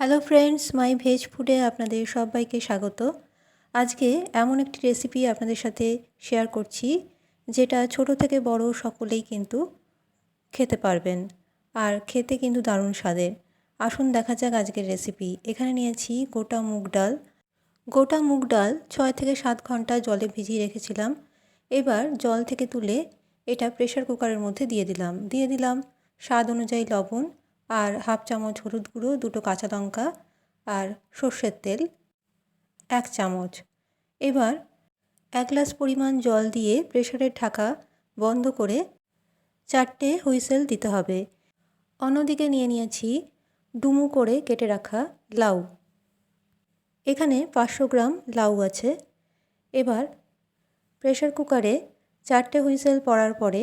Hello friends মাই veg ফুডে আপনাদের সবাইকে স্বাগত। আজকে এমন একটি রেসিপি আপনাদের সাথে শেয়ার করছি, যেটা ছোট থেকে বড় সকলেই কিন্তু খেতে পারবেন, আর খেতে কিন্তু দারুণ স্বাদের। আসুন দেখা যাক আজকের রেসিপি এখানে নিয়েছি গোটা মুগ ডাল। গোটা মুগ ডাল ছয় থেকে সাত ঘণ্টা জলে ভিজিয়ে রেখেছিলাম। এবার জল থেকে তুলে এটা প্রেশার কুকারের মধ্যে দিয়ে দিলাম। দিয়ে দিলাম স্বাদ অনুযায়ী লবণ আর হাফ চামচ হলুদ গুঁড়ো, দুটো কাঁচা লঙ্কা আর সর্ষের তেল, এক চামচ। এবার এক গ্লাস পরিমাণ জল দিয়ে প্রেশারের ঢাকা বন্ধ করে চারটে হুইসেল দিতে হবে। অন্যদিকে নিয়ে নিয়েছি ডুমু করে কেটে রাখা লাউ। এখানে পাঁচশো গ্রাম লাউ আছে। এবার প্রেশার কুকারে চারটে হুইসেল পড়ার পরে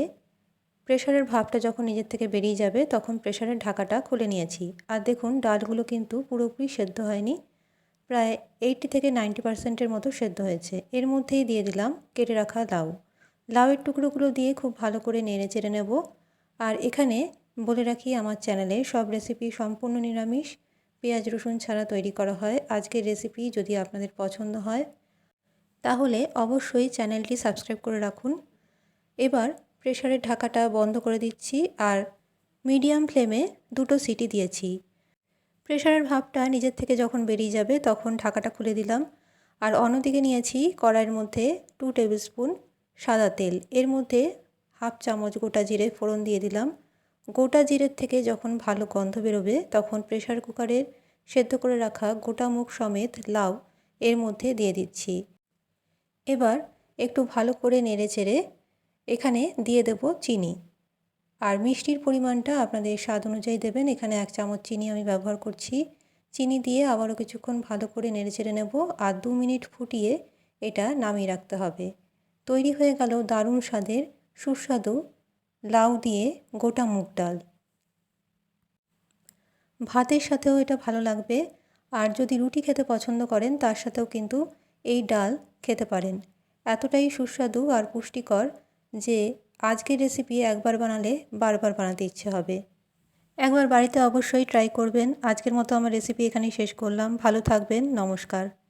প্রেশারের ভাবটা যখন নিজের থেকে বেরিয়ে যাবে, তখন প্রেশারের ঢাকাটা খুলে নিয়েছি। আর দেখুন, ডালগুলো কিন্তু পুরোপুরি সেদ্ধ হয়নি। প্রায় এইটি থেকে নাইনটি পার্সেন্টের মতো সেদ্ধ হয়েছে। এর মধ্যেই দিয়ে দিলাম কেটে রাখা লাউ। লাউয়ের টুকরোগুলো দিয়ে খুব ভালো করে নেড়ে চেড়ে নেব। আর এখানে বলে রাখি, আমার চ্যানেলে সব রেসিপি সম্পূর্ণ নিরামিষ। পেঁয়াজ, রসুন ছাড়া তৈরি করা হয়। আজকের রেসিপি যদি আপনাদের পছন্দ হয়, তাহলে অবশ্যই চ্যানেলটি সাবস্ক্রাইব করে রাখুন। এবার প্রেশারের ঢাকাটা বন্ধ করে দিচ্ছি আর মিডিয়াম ফ্লেমে দুটো সিটি দিয়েছি। প্রেশারের ভাবটা নিজের থেকে যখন বেরিয়ে যাবে তখন ঢাকাটা খুলে দিলাম। আর অন্যদিকে নিয়েছি কড়াইয়ের মধ্যে টু টেবিল স্পুন সাদা তেল। এর মধ্যে হাফ চামচ গোটা জিরে ফোড়ন দিয়ে দিলাম। গোটা জিরের থেকে যখন ভালো গন্ধ বেরোবে তখন প্রেশার কুকারের সেদ্ধ করে রাখা গোটা মুখ সমেত লাউ এর মধ্যে দিয়ে দিচ্ছি। এবার একটু ভালো করে নেড়ে চেড়ে এখানে দিয়ে দেব চিনি। আর মিষ্টির পরিমাণটা আপনাদের স্বাদ অনুযায়ী দেবেন। এখানে এক চামচ চিনি আমি ব্যবহার করছি। চিনি দিয়ে আবারও কিছুক্ষণ ভালো করে নেড়ে চেড়ে নেব আর দু মিনিট ফুটিয়ে এটা নামিয়ে রাখতে হবে। তৈরি হয়ে গেল দারুণ স্বাদের সুস্বাদু লাউ দিয়ে গোটা মুগ ডাল। ভাতের সাথেও এটা ভালো লাগবে। আর যদি রুটি খেতে পছন্দ করেন, তার সাথেও কিন্তু এই ডাল খেতে পারেন। এতটাই সুস্বাদু আর পুষ্টিকর যে আজকের রেসিপি একবার বানালে বারবার বানাতে ইচ্ছে হবে। একবার বাড়িতে অবশ্যই ট্রাই করবেন। আজকের মতো আমার রেসিপি এখানেই শেষ করলাম। ভালো থাকবেন। নমস্কার।